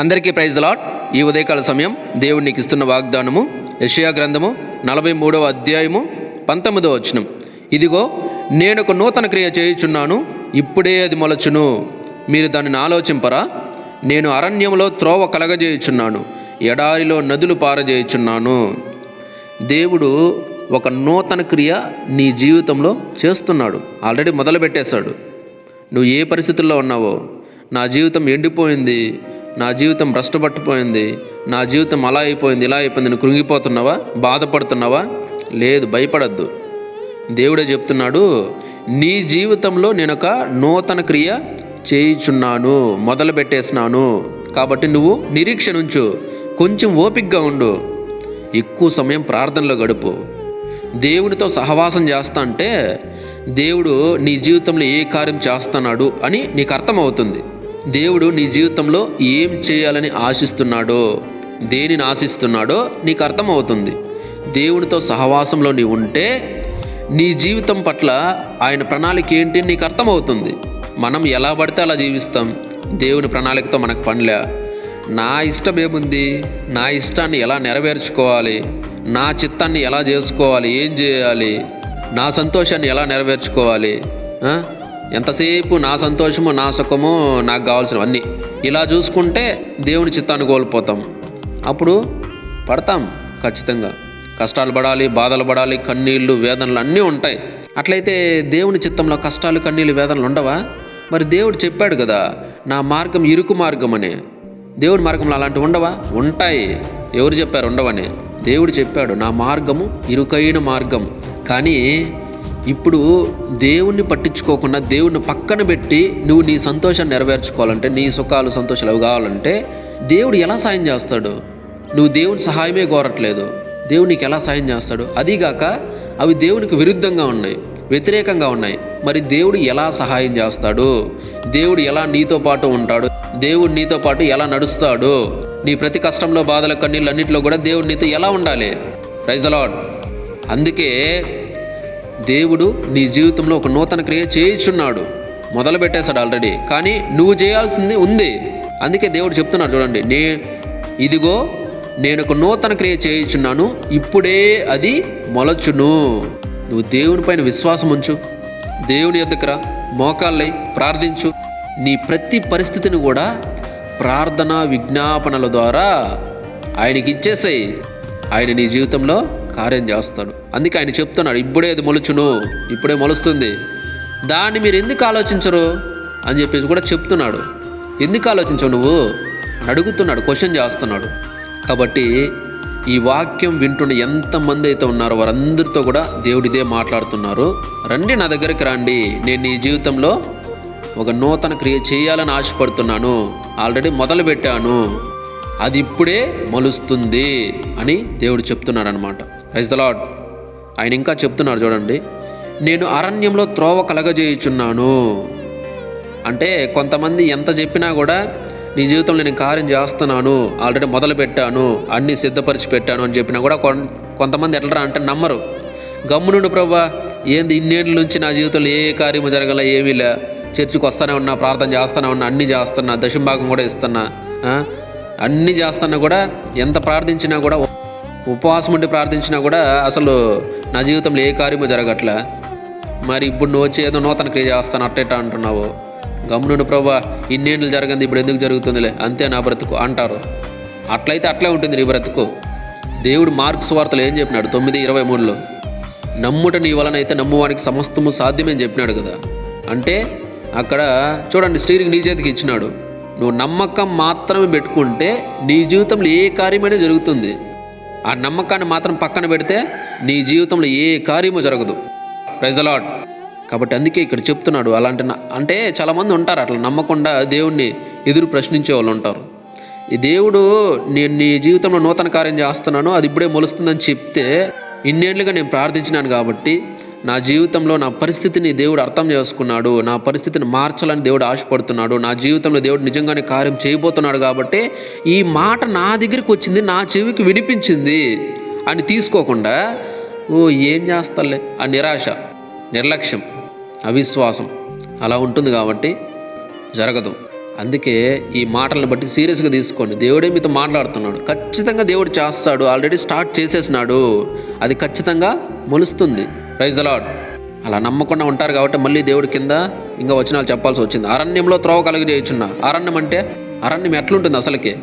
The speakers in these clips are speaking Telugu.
అందరికీ ప్రైజ్ లాట్ ఈ ఉదయకాల సమయం దేవుడు ఇస్తున్న వాగ్దానము యషయా గ్రంథము నలభై మూడవ అధ్యాయము పంతొమ్మిదవ వచనం. ఇదిగో నేను ఒక నూతన క్రియ చేయుచున్నాను ఇప్పుడే అది మొలచును. మీరు దానిని ఆలోచింపరా? నేను అరణ్యంలో త్రోవ కలగజేయుచున్నాను ఎడారిలో నదులు పారజేయుచున్నాను. దేవుడు ఒక నూతన క్రియ నీ జీవితంలో చేస్తున్నాడు ఆల్రెడీ మొదలుపెట్టేశాడు. నువ్వు ఏ పరిస్థితుల్లో ఉన్నావో నా జీవితం ఎండిపోయింది నా జీవితం భ్రష్టపట్టిపోయింది నా జీవితం అలా అయిపోయింది ఇలా అయిపోయింది నేను కృంగిపోతున్నావా బాధపడుతున్నావా? లేదు భయపడద్దు. దేవుడే చెప్తున్నాడు నీ జీవితంలో నేను ఒక నూతన క్రియ చేయుచున్నాను మొదలు పెట్టేసినాను కాబట్టి నువ్వు నిరీక్షణ ఉంచు కొంచెం ఓపికగా ఉండు. ఎక్కువ సమయం ప్రార్థనలో గడుపు. దేవునితో సహవాసం చేస్తా అంటే దేవుడు నీ జీవితంలో ఏ కార్యం చేస్తున్నాడు అని నీకు అర్థమవుతుంది దేవుడు నీ జీవితంలో ఏం చేయాలని ఆశిస్తున్నాడో దేనిని ఆశిస్తున్నాడో నీకు అర్థమవుతుంది. దేవునితో సహవాసంలో నీవు ఉంటే నీ జీవితం పట్ల ఆయన ప్రణాళిక ఏంటి అని నీకు అర్థమవుతుంది. మనం ఎలా పడితే అలా జీవిస్తాం. దేవుని ప్రణాళికతో మనకు పనిలే. నా ఇష్టం ఏముంది? నా ఇష్టాన్ని ఎలా నెరవేర్చుకోవాలి? నా చిత్తాన్ని ఎలా చేసుకోవాలి? ఏం చేయాలి? నా సంతోషాన్ని ఎలా నెరవేర్చుకోవాలి? ఎంతసేపు నా సంతోషము నా సుఖము నాకు కావాల్సినవన్నీ ఇలా చూసుకుంటే దేవుని చిత్తాన్ని కోల్పోతాం. అప్పుడు పడతాం ఖచ్చితంగా. కష్టాలు పడాలి బాధలు పడాలి కన్నీళ్ళు వేదనలు అన్నీ ఉంటాయి. అట్లయితే దేవుని చిత్తంలో కష్టాలు కన్నీళ్ళు వేదనలు ఉండవా? మరి దేవుడు చెప్పాడు కదా నా మార్గం ఇరుకు మార్గం అని. దేవుడి మార్గంలో అలాంటివి ఉండవా? ఉంటాయి. ఎవరు చెప్పారు ఉండవని? దేవుడు చెప్పాడు నా మార్గము ఇరుకైన మార్గం. కానీ ఇప్పుడు దేవుణ్ణి పట్టించుకోకుండా దేవుణ్ణి పక్కన పెట్టి నువ్వు నీ సంతోషాన్ని నెరవేర్చుకోవాలంటే నీ సుఖాలు సంతోషాలు అవి కావాలంటే దేవుడు ఎలా సాయం చేస్తాడు? నువ్వు దేవుని సహాయమే కోరట్లేదు. దేవుడు నీకు ఎలా సాయం చేస్తాడు? అదీగాక అవి దేవునికి విరుద్ధంగా ఉన్నాయి వ్యతిరేకంగా ఉన్నాయి. మరి దేవుడు ఎలా సహాయం చేస్తాడు? దేవుడు ఎలా నీతో పాటు ఉంటాడు? దేవుడు నీతో పాటు ఎలా నడుస్తాడు? నీ ప్రతి కష్టంలో బాధల కన్నీళ్ళు అన్నింటిలో కూడా దేవుడు నీతో ఎలా ఉండాలి? ప్రైజ్ అలాడ్ అందుకే దేవుడు నీ జీవితంలో ఒక నూతన క్రియ చేయించున్నాడు. మొదలు పెట్టేశాడు ఆల్రెడీ కానీ నువ్వు చేయాల్సింది ఉంది. అందుకే దేవుడు చెప్తున్నాడు చూడండి నే ఇదిగో నేను ఒక నూతన క్రియ చేయించున్నాను ఇప్పుడే అది మొలచును. నువ్వు దేవుని పైన విశ్వాసం ఉంచు దేవుని దగ్గర మోకాళ్ళై ప్రార్థించు. నీ ప్రతి పరిస్థితిని కూడా ప్రార్థన విజ్ఞాపనల ద్వారా ఆయనకి ఇచ్చేసాయి ఆయన నీ జీవితంలో కార్యం చేస్తాడు. అందుకే ఆయన చెప్తున్నాడు ఇప్పుడే అది మొలుచును ఇప్పుడే మొలుస్తుంది. దాన్ని మీరు ఎందుకు ఆలోచించరు? అని చెప్పేసి కూడా చెప్తున్నాడు. ఎందుకు ఆలోచించవు నువ్వు? అని అడుగుతున్నాడు క్వశ్చన్ చేస్తున్నాడు. కాబట్టి ఈ వాక్యం వింటున్న ఎంతమంది అయితే ఉన్నారో వారందరితో కూడా దేవుడిదే మాట్లాడుతున్నారు. రండి నా దగ్గరికి రండి. నేను నీ జీవితంలో ఒక నూతన క్రియ చేయాలని ఆశపడుతున్నాను. ఆల్రెడీ మొదలు పెట్టాను అది ఇప్పుడే మలుస్తుంది అని దేవుడు చెప్తున్నాడు అనమాట రైస్ ద లాడ్ ఆయన ఇంకా చెప్తున్నారు చూడండి నేను అరణ్యంలో త్రోవ కలగజేయుచున్నాను. అంటే కొంతమంది ఎంత చెప్పినా కూడా నీ జీవితంలో నేను కార్యం చేస్తున్నాను ఆల్రెడీ మొదలు పెట్టాను అన్నీ సిద్ధపరిచి పెట్టాను అని చెప్పినా కూడా కొంతమంది ఎట్లరా అంటే నమ్మరు. గమ్మునుండు ప్రభా ఏంది ఇన్నేళ్ళ నుంచి నా జీవితంలో ఏ కార్యము జరగల ఏమీ లే చర్చికి వస్తానే ఉన్నా ప్రార్థన చేస్తానే ఉన్నా అన్నీ చేస్తున్నా దశంభాగం కూడా ఇస్తున్నా అన్నీ చేస్తున్నా కూడా ఎంత ప్రార్థించినా కూడా ఉపవాసం ఉండి ప్రార్థించినా కూడా అసలు నా జీవితంలో ఏ కార్యము జరగట్లే? మరి ఇప్పుడు నువ్వు వచ్చి ఏదో నూతన క్రియ చేస్తాను అట్టేట అంటున్నావు. గమ్మునుండు ప్రభా ఇన్నేళ్ళు జరగంది ఇప్పుడు ఎందుకు జరుగుతుందిలే? అంతే నా బ్రతుకు అంటారు. అట్లయితే అట్లే ఉంటుంది నీ బ్రతుకు. దేవుడు మార్క్స్ వార్తలు ఏం చెప్పినాడు? తొమ్మిది ఇరవై మూడులో నమ్ముట నీ వలనైతే నమ్మువానికి సమస్తము సాధ్యమని చెప్పినాడు కదా. అంటే అక్కడ చూడండి స్టీరింగ్ నీ చేతికి ఇచ్చినాడు. నువ్వు నమ్మకం మాత్రమే పెట్టుకుంటే నీ జీవితంలో ఏ కార్యమైనా జరుగుతుంది. ఆ నమ్మకాన్ని మాత్రం పక్కన పెడితే నీ జీవితంలో ఏ కార్యము జరగదు. ప్రజలాడ్ కాబట్టి అందుకే ఇక్కడ చెప్తున్నాడు అలాంటి అంటే చాలామంది ఉంటారు అట్లా నమ్మకుండా దేవుణ్ణి ఎదురు ప్రశ్నించే వాళ్ళు ఉంటారు. ఈ దేవుడు నేను నీ జీవితంలో నూతన కార్యం చేస్తున్నాను అది ఇప్పుడే మొలుస్తుందని చెప్తే ఇన్నేళ్ళుగా నేను ప్రార్థించినాను కాబట్టి నా జీవితంలో నా పరిస్థితిని దేవుడు అర్థం చేసుకున్నాడు నా పరిస్థితిని మార్చాలని దేవుడు ఆశపడుతున్నాడు నా జీవితంలో దేవుడు నిజంగానే కార్యం చేయబోతున్నాడు కాబట్టి ఈ మాట నా దగ్గరికి వచ్చింది నా చెవికి వినిపించింది. అని తీసుకోకుండా ఓ ఏం చేస్తాలే? ఆ నిరాశ నిర్లక్ష్యం అవిశ్వాసం అలా ఉంటుంది కాబట్టి జరగదు. అందుకే ఈ మాటలను బట్టి సీరియస్గా తీసుకోండి. దేవుడే మీతో మాట్లాడుతున్నాడు. ఖచ్చితంగా దేవుడు చేస్తాడు. ఆల్రెడీ స్టార్ట్ చేసేసినాడు. అది ఖచ్చితంగా మొలుస్తుంది. ప్రైజ్ అలాడ్ అలా నమ్మకుండా ఉంటారు కాబట్టి మళ్ళీ దేవుడి కింద ఇంకా వచనాలు చెప్పాల్సి వచ్చింది. అరణ్యంలో త్రోవ కలుగజేయచున్న అరణ్యం అంటే అరణ్యం ఎట్లుంటుంది అసలుకి?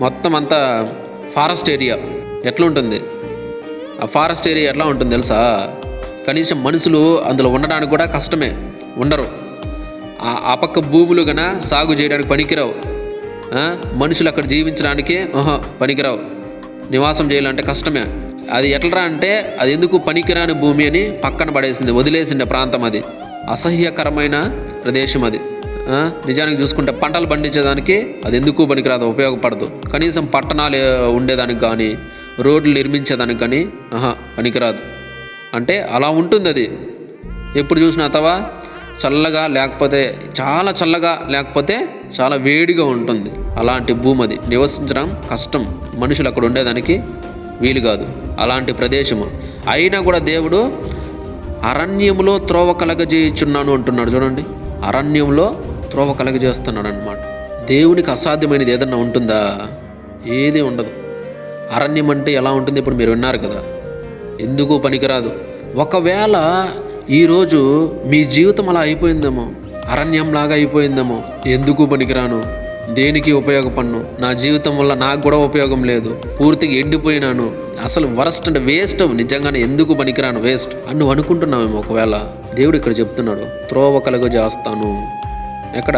మొత్తం అంతా ఫారెస్ట్ ఏరియా ఎట్లుంటుంది? ఆ ఫారెస్ట్ ఏరియా ఎట్లా ఉంటుంది తెలుసా? కనీసం మనుషులు అందులో ఉండడానికి కూడా కష్టమే. ఉండరు. ఆ పక్క భూములు గన సాగు చేయడానికి పనికిరావు. మనుషులు అక్కడ జీవించడానికి ఆహా, పనికిరావు. నివాసం చేయాలంటే కష్టమే. అది ఎట్లరా అంటే అది ఎందుకు పనికిరాని భూమి అని పక్కన పడేసింది వదిలేసింది ప్రాంతం అది. అసహ్యకరమైన ప్రదేశం అది. నిజానికి చూసుకుంటే పంటలు పండించేదానికి అది ఎందుకు పనికిరాదు ఉపయోగపడదు. కనీసం పట్టణాలు ఉండేదానికి కానీ రోడ్లు నిర్మించేదానికని కానీ ఆహా పనికిరాదు. అంటే అలా ఉంటుంది అది ఎప్పుడు చూసినా అతవా చల్లగా లేకపోతే చాలా చల్లగా లేకపోతే చాలా వేడిగా ఉంటుంది. అలాంటి భూమి అది నివసించడం కష్టం. మనుషులు అక్కడ ఉండేదానికి వీలు కాదు. అలాంటి ప్రదేశము. అయినా కూడా దేవుడు అరణ్యంలో త్రోవ కలగజేయుచున్నాను అంటున్నాడు. చూడండి. అరణ్యంలో త్రోవ కలగజేస్తున్నాడు అనమాట దేవునికి అసాధ్యమైనది ఏదన్నా ఉంటుందా? ఏది ఉండదు. అరణ్యం అంటే ఎలా ఉంటుంది ఇప్పుడు మీరు విన్నారు కదా. ఎందుకు పనికిరాదు. ఒకవేళ ఈరోజు మీ జీవితం అలా అయిపోయిందేమో అరణ్యంలాగా అయిపోయిందేమో ఎందుకు పనికిరాను? దేనికి ఉపయోగపడను? నా జీవితం వల్ల నాకు కూడా ఉపయోగం లేదు. పూర్తిగా ఎండిపోయినాను. అసలు వరస్ట్ అంటే వేస్ట్ నిజంగానే ఎందుకు పనికిరాను? వేస్ట్ అని నువ్వు అనుకుంటున్నావేమో ఒకవేళ. దేవుడు ఇక్కడ చెప్తున్నాడు త్రోవ కలుగ చేస్తాను ఎక్కడ?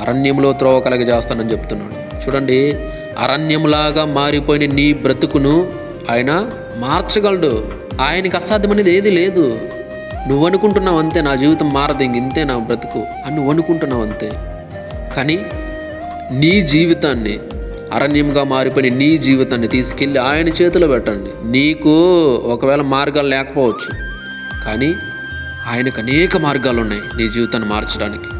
అరణ్యంలో త్రోవ కలగ చేస్తానని చెప్తున్నాడు. చూడండి అరణ్యంలాగా మారిపోయిన నీ బ్రతుకును ఆయన మార్చగలడు. ఆయనకి అసాధ్యమనేది ఏది లేదు. నువ్వు అనుకుంటున్నావు అంతే నా జీవితం మారదు ఇంక ఇంతే నా బ్రతుకు అని నువ్వు అనుకుంటున్నావు అంతే. కానీ నీ జీవితాన్ని అరణ్యంగా మారిపోయిన నీ జీవితాన్ని తీసుకెళ్ళి ఆయన చేతిలో పెట్టండి. నీకు ఒకవేళ మార్గాలు లేకపోవచ్చు. కానీ ఆయనకు అనేక మార్గాలు ఉన్నాయి నీ జీవితాన్ని మార్చడానికి.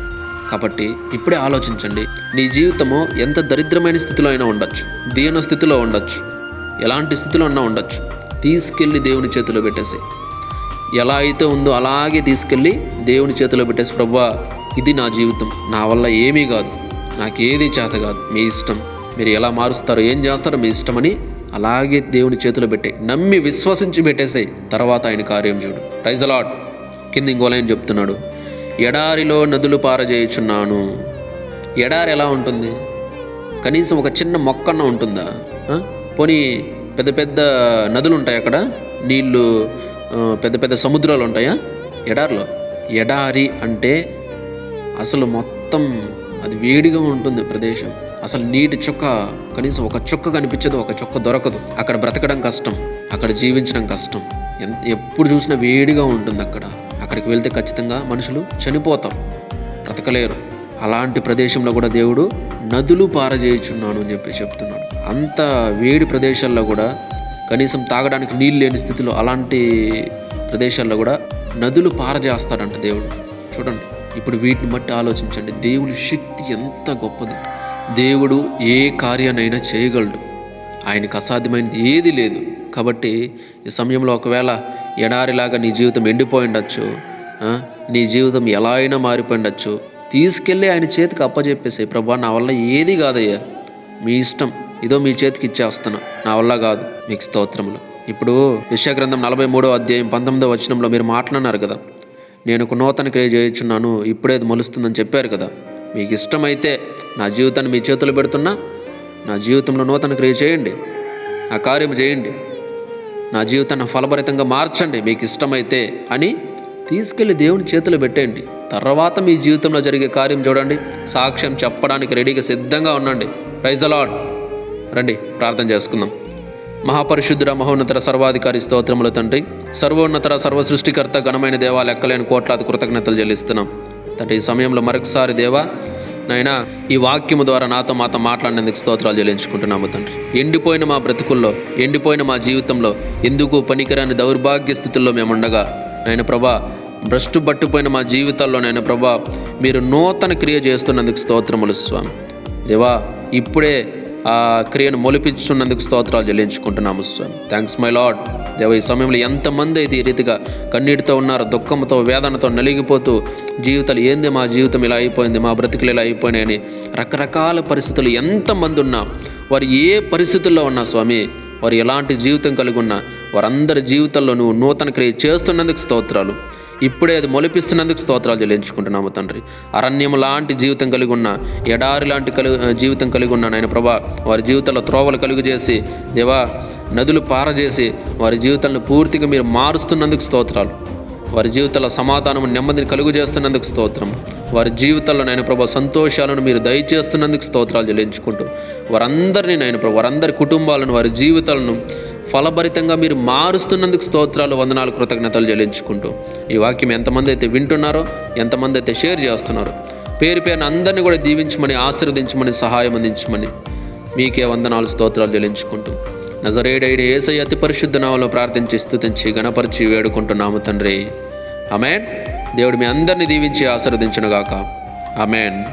కాబట్టి ఇప్పుడే ఆలోచించండి. నీ జీవితము ఎంత దరిద్రమైన స్థితిలో అయినా ఉండొచ్చు. దీన స్థితిలో ఉండొచ్చు. ఎలాంటి స్థితిలో ఉన్నా ఉండొచ్చు. తీసుకెళ్ళి దేవుని చేతిలో పెట్టేసి ఎలా అయితే ఉందో అలాగే తీసుకెళ్ళి దేవుని చేతిలో పెట్టేసి ప్రవ్వా ఇది నా జీవితం. నా వల్ల ఏమీ కాదు. నాకు ఏది చేత కాదు. మీ ఇష్టం. మీరు ఎలా మారుస్తారో ఏం చేస్తారో మీ ఇష్టమని అలాగే దేవుని చేతిలో పెట్టే నమ్మి విశ్వసించి పెట్టేసాయి. తర్వాత ఆయన కార్యం చూడు. రైజ్ అలాట్ కింద ఇంకో లైన్ చెప్తున్నాడు. ఎడారిలో నదులు పారజేయుచున్నాను. ఎడారి ఎలా ఉంటుంది? కనీసం ఒక చిన్న మొక్కన్న ఉంటుందా? పోనీ పెద్ద పెద్ద నదులు ఉంటాయి అక్కడ నీళ్ళు పెద్ద పెద్ద సముద్రాలు ఉంటాయా? ఎడారిలో? ఎడారి అంటే అసలు మొత్తం అది వేడిగా ఉంటుంది ప్రదేశం. అసలు నీటి చుక్క కనీసం ఒక చుక్క కనిపించదు ఒక చుక్క దొరకదు. అక్కడ బ్రతకడం కష్టం అక్కడ జీవించడం కష్టం. ఎప్పుడు చూసినా వేడిగా ఉంటుంది అక్కడ. అక్కడికి వెళ్తే ఖచ్చితంగా మనుషులు చనిపోతారు బ్రతకలేరు. అలాంటి ప్రదేశంలో కూడా దేవుడు నదులు పారజేయుచున్నాను అని చెప్పి చెప్తున్నాడు. అంత వేడి ప్రదేశాల్లో కూడా కనీసం తాగడానికి నీళ్ళు లేని స్థితిలో అలాంటి ప్రదేశాల్లో కూడా నదులు పారజేస్తాడంట దేవుడు. చూడండి ఇప్పుడు వీటిని బట్టి ఆలోచించండి. దేవుని శక్తి ఎంత గొప్పది. దేవుడు ఏ కార్యానైనా చేయగలడు. ఆయనకు అసాధ్యమైనది ఏది లేదు. కాబట్టి ఈ సమయంలో ఒకవేళ ఎడారిలాగా నీ జీవితం ఎండిపోయి ఉండొచ్చు నీ జీవితం ఎలా అయినా మారిపోయి ఉండొచ్చు తీసుకెళ్ళి ఆయన చేతికి అప్పచెప్పేసాయి ప్రభా నా వల్ల ఏది కాదయ్యా. మీ ఇష్టం. ఇదో మీ చేతికి ఇచ్చేస్తున్నా. నా వల్ల కాదు. మీకు స్తోత్రములు. ఇప్పుడు విషయగ్రంథం నలభై మూడో అధ్యాయం పంతొమ్మిదో వచనంలో మీరు మాట్లాడినారు కదా. నేను ఒక నూతన క్రియ చేయించున్నాను. ఇప్పుడేది మొలుస్తుందని చెప్పారు కదా. మీకు ఇష్టమైతే నా జీవితాన్ని మీ చేతులు పెడుతున్నా నా జీవితంలో నూతన క్రియ చేయండి. ఆ కార్యం చేయండి. నా జీవితాన్ని ఫలభరితంగా మార్చండి. మీకు ఇష్టమైతే అని తీసుకెళ్ళి దేవుని చేతులు పెట్టేయండి. తర్వాత మీ జీవితంలో జరిగే కార్యం చూడండి. సాక్ష్యం చెప్పడానికి రెడీగా సిద్ధంగా ఉండండి. ప్రైజ్ అలాడ్ రండి ప్రార్థన చేసుకుందాం. మహాపరిశుద్ధుడ మహోన్నతర సర్వాధికారి స్తోత్రముల తండ్రి. సర్వోన్నతర సర్వ సృష్టికర్త ఘనమైన దేవా లెక్కలేని కోట్లాది కృతజ్ఞతలు చెల్లిస్తున్నాం. తండ్రి ఈ సమయంలో మరొకసారి దేవా నాయనా ఈ వాక్యము ద్వారా నాతో మాతో మాట్లాడినందుకు స్తోత్రాలు చెల్లించుకుంటున్నాము తండ్రి. ఎండిపోయిన మా బ్రతుకుల్లో ఎండిపోయిన మా జీవితంలో ఎందుకు పనికిరాని దౌర్భాగ్య స్థితుల్లో మేము ఉండగా నాయన ప్రభా భ్రష్టు పట్టుపోయిన మా జీవితాల్లో నాయన ప్రభా మీరు నూతన క్రియ చేస్తున్నందుకు స్తోత్రములు స్వామి. దేవా ఇప్పుడే ఆ క్రియను మొలిపించున్నందుకు స్తోత్రాలు చెల్లించుకుంటున్నాము స్వామి. థ్యాంక్స్ మై లాడ్ దేవ ఈ సమయంలో ఎంతమంది అయితే ఈ రీతిగా కన్నీటితో ఉన్నారు దుఃఖంతో వేదనతో నలిగిపోతూ జీవితాలు ఏంది మా జీవితం ఇలా అయిపోయింది మా బ్రతుకులు ఇలా అయిపోయినాయని రకరకాల పరిస్థితులు ఎంతమంది ఉన్నా వారు ఏ పరిస్థితుల్లో ఉన్నా స్వామి వారు ఎలాంటి జీవితం కలిగి ఉన్నా వారందరి జీవితంలో నువ్వు నూతన క్రియ చేస్తున్నందుకు స్తోత్రాలు. ఇప్పుడే అది మొలిపిస్తున్నందుకు స్తోత్రాలు చెల్లించుకుంటున్నాము తండ్రి. అరణ్యం లాంటి జీవితం కలిగి ఉన్న ఎడారి లాంటి కలి జీవితం కలిగి ఉన్న నాయన ప్రభా వారి జీవితంలో త్రోవలు కలుగు చేసి దేవా నదులు పారజేసి వారి జీవితాలను పూర్తిగా మీరు మారుస్తున్నందుకు స్తోత్రాలు. వారి జీవితాల సమాధానం నెమ్మదిని కలుగు చేస్తున్నందుకు స్తోత్రం వారి జీవితాల్లో నాయన ప్రభా సంతోషాలను మీరు దయచేస్తున్నందుకు స్తోత్రాలు చెల్లించుకుంటూ వారందరినీ నాయన ప్రభా వారందరి కుటుంబాలను వారి జీవితాలను ఫలభరితంగా మీరు మారుస్తున్నందుకు స్తోత్రాలు వందనాలు కృతజ్ఞతలు చెల్లించుకుంటూ ఈ వాక్యం ఎంతమంది అయితే వింటున్నారో ఎంతమంది అయితే షేర్ చేస్తున్నారో పేరు పేరున అందరినీ కూడా దీవించమని ఆశీర్వదించమని సహాయం అందించమని మీకే వందనాలు స్తోత్రాలు చెల్లించుకుంటూ నజరేడైడి ఏసై అతి పరిశుద్ధ నామంలో ప్రార్థించి స్థుతించి గణపరిచి వేడుకుంటున్నాము తండ్రి. అమెన్ దేవుడు మీ అందరినీ దీవించి ఆశీర్వదించునుగాక. అమెన్